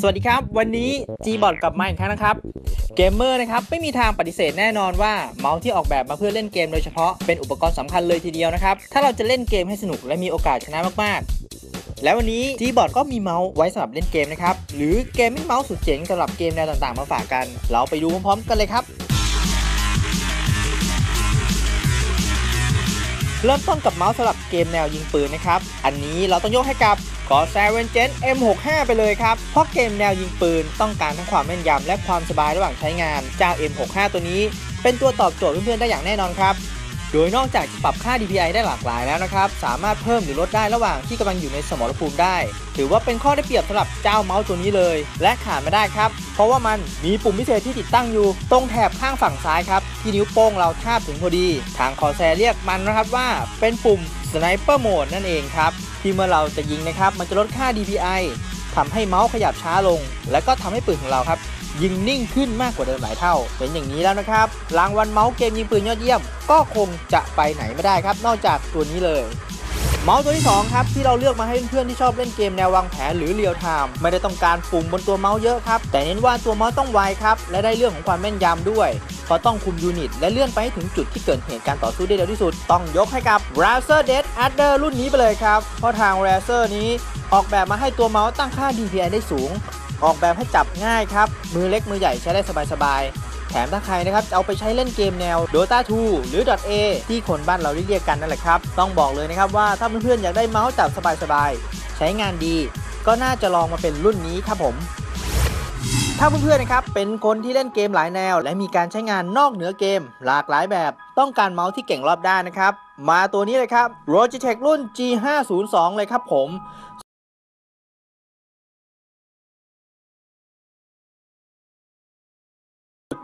สวัสดีครับ วันนี้ G-Bot กลับมาอีกครั้งนะครับเกมเมอร์นะครับไม่มีทางปฏิเสธแน่นอนว่าเมาส์ที่ออกแบบมาเพื่อเล่นเกมโดยเฉพาะเป็นอุปกรณ์สำคัญเลยทีเดียวนะครับ ถ้าเราจะเล่นเกมให้สนุกและมีโอกาสชนะมากๆ แล้ววันนี้ G-Bot ก็มีเมาส์ไว้สำหรับเล่นเกมนะครับ หรือเกมมิ่งเมาส์สุดเจ๋งสำหรับเกมแนวต่างๆ มาฝากกัน เราไปดูพร้อมๆ กันเลยครับเริ่มต้นกับเมาส์สำหรับเกมแนวยิงปืนนะครับ อันนี้เราต้องยกให้กับ c o r s a i r Vengeance M65 ไปเลยครับ เพราะเกมแนวยิงปืนต้องการทั้งความแม่นยำและความสบายระหว่างใช้งาน เจ้า M65 ตัวนี้ เป็นตัวตอบโจทย์เพื่อนๆได้อย่างแน่นอนครับ โดยนอกจากจะปรับค่า DPI ได้หลากหลายแล้วนะครับ สามารถเพิ่มหรือลดได้ระหว่างที่กำลังอยู่ในสมรภูมิได้ ถือว่าเป็นข้อได้เปรียบสำหรับเจ้าเมาส์ตัวนี้เลย และขาดไม่ได้ครับ เพราะว่ามันมีปุ่มพิเศษที่ติดตั้งอยู่ ตรงแถบข้างฝั่งซ้ายครับ ที่นิ้วโป้งเราทาบถึงพอดี ทางคอแซเรียกมันนะครับว่าเป็นปุ่มสไนเปอร์โหมดนั่นเองครับ ที่เมื่อเราจะยิงนะครับ มันจะลดค่า DPI ทำให้เมาส์ขยับช้าลง และก็ทำให้ปืนของเราครับ ยิงนิ่งขึ้นมากกว่าเดิมหลายเท่า เป็นอย่างนี้แล้วนะครับ รางวัลเมาส์เกมยิงปืนยอดเยี่ยม ก็คงจะไปไหนไม่ได้ครับ นอกจากตัวนี้เลย เมาส์ตัวที่ 2 ครับ ที่เราเลือกมาให้เพื่อนๆที่ชอบเล่นเกมแนววางแผนหรือเรียลไทม์ไม่ได้ต้องการปุ่มบนตัวเมาส์เยอะครับ แต่เน้นว่าตัวเมาส์ต้องไวครับ และได้เรื่องของความแม่นยำด้วยเพราะต้องคุมยูนิต และเลื่อนไปให้ถึงจุดที่เกิดเหตุการต่อสู้ได้เร็วที่สุด ต้องยกให้กับ Razer Dead Adder รุ่นนี้ไปเลยครับ เพราะทาง Razer นี้ออกแบบมาให้ตัวเมาส์ตั้งค่า DPI ได้สูง ออกแบบให้จับง่ายครับมือเล็กมือใหญ่ใช้ได้สบายๆ แถมถ้าใครนะครับเอาไปใช้เล่นเกมแนว Dota 2 หรือ .A ที่คนบ้านเราเรียกกันนั่นแหละครับ ต้องบอกเลยนะครับว่าถ้าเพื่อนๆอยากได้เมาส์จับสบายๆ ใช้งานดี ก็น่าจะลองมาเป็นรุ่นนี้ครับผมถ้าเพื่อนๆนะครับเป็นคนที่เล่นเกมหลายแนว และมีการใช้งานนอกเหนือเกม หลากหลายแบบ ต้องการเมาส์ที่เก่งรอบด้านนะครับ มาตัวนี้เลยครับ Logitech รุ่น G502 เลยครับผม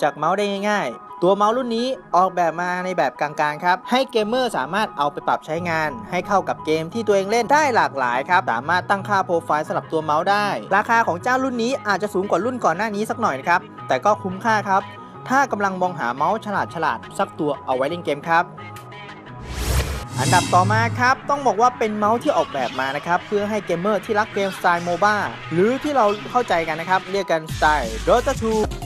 จากเมาส์ได้ง่ายๆ ตัวเมาส์รุ่นนี้ออกแบบมาในแบบกลางๆครับ ให้เกมเมอร์สามารถเอาไปปรับใช้งาน ให้เข้ากับเกมที่ตัวเองเล่นได้หลากหลายครับ สามารถตั้งค่าโปรไฟล์สำหรับตัวเมาส์ได้ ราคาของเจ้ารุ่นนี้อาจจะสูงกว่ารุ่นก่อนหน้านี้สักหน่อยครับ แต่ก็คุ้มค่าครับ ถ้ากำลังมองหาเมาส์ฉลาดฉลาดสักตัวเอาไว้เล่นเกมครับอันดับต่อมาครับ ต้องบอกว่าเป็นเมาส์ที่ออกแบบมานะครับ เพื่อให้เกมเมอร์ที่รักเกมสไตล์โมบ้าหรือที่เราเข้าใจกันนะครับ เรียกกันสไตล์ Dota 2